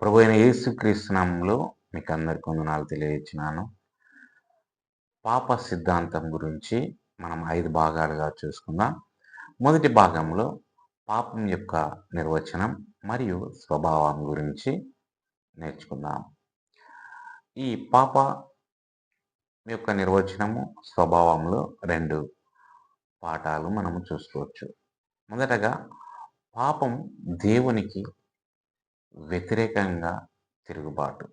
ప్రభు అయిన యేసుక్రీస్తునామంలో మీకు అందరికి వందనాలు తెలియజేసినాను పాప సిద్ధాంతం గురించి మనం ఐదు భాగాలుగా చూసుకుందాం. మొదటి భాగంలో పాపం యొక్క నిర్వచనం మరియు స్వభావం గురించి నేర్చుకుందాం. ఈ పాప యొక్క నిర్వచనము స్వభావంలో రెండు పాఠాలు మనము చూసుకోవచ్చు. మొదటగా పాపం దేవునికి వ్యతిరేకంగా తిరుగుబాటు.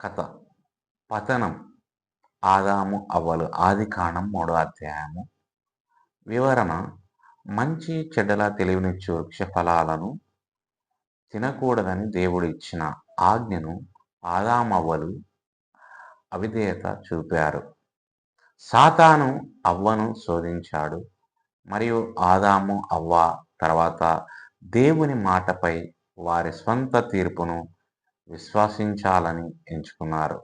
కథ. పతనం. ఆదాము అవ్వలు. ఆది కాణం మూడో అధ్యాయము. వివరణ. మంచి చెడ్డల తెలివినిచ్చు వృక్ష ఫలాలను తినకూడదని దేవుడు ఇచ్చిన ఆజ్ఞను ఆదామవ్వలు అవిధేయత చూపారు. సాతాను అవ్వను శోధించాడు. మరియు ఆదాము అవ్వ తర్వాత దేవుని మాటపై వారి స్వంత తీర్పును విశ్వసించాలని ఎంచుకున్నారు.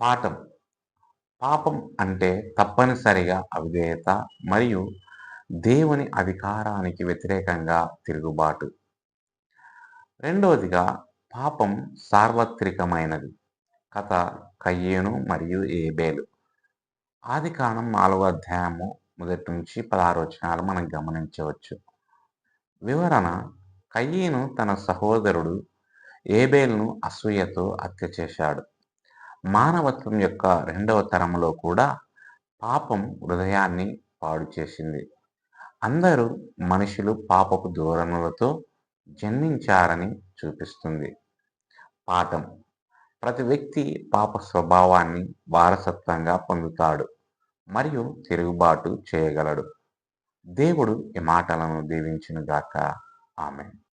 పాఠం. పాపం అంటే తప్పనిసరిగా అవిధేయత మరియు దేవుని అధికారానికి వ్యతిరేకంగా తిరుగుబాటు. రెండవదిగా పాపం సార్వత్రికమైనది. కథ కయ్యేను మరియు ఏబేలు. ఆది కాలం నాలుగో అధ్యాయము మొదటి నుంచి పదహారు వచనాలు మనం గమనించవచ్చు. వివరణ కయ్యను తన సహోదరుడు ఏబేల్ను అసూయతో హత్య చేశాడు. మానవత్వం యొక్క రెండవ తరంలో కూడా పాపం హృదయాన్ని పాడు చేసింది. అందరూ మనుషులు పాపపు ధోరణులతో జన్మించారని చూపిస్తుంది. పాఠం. ప్రతి వ్యక్తి పాప స్వభావాన్ని వారసత్వంగా పొందుతాడు మరియు తిరుగుబాటు చేయగలడు. దేవుడు ఈ మాటలను దీవించునుగాక. Amen.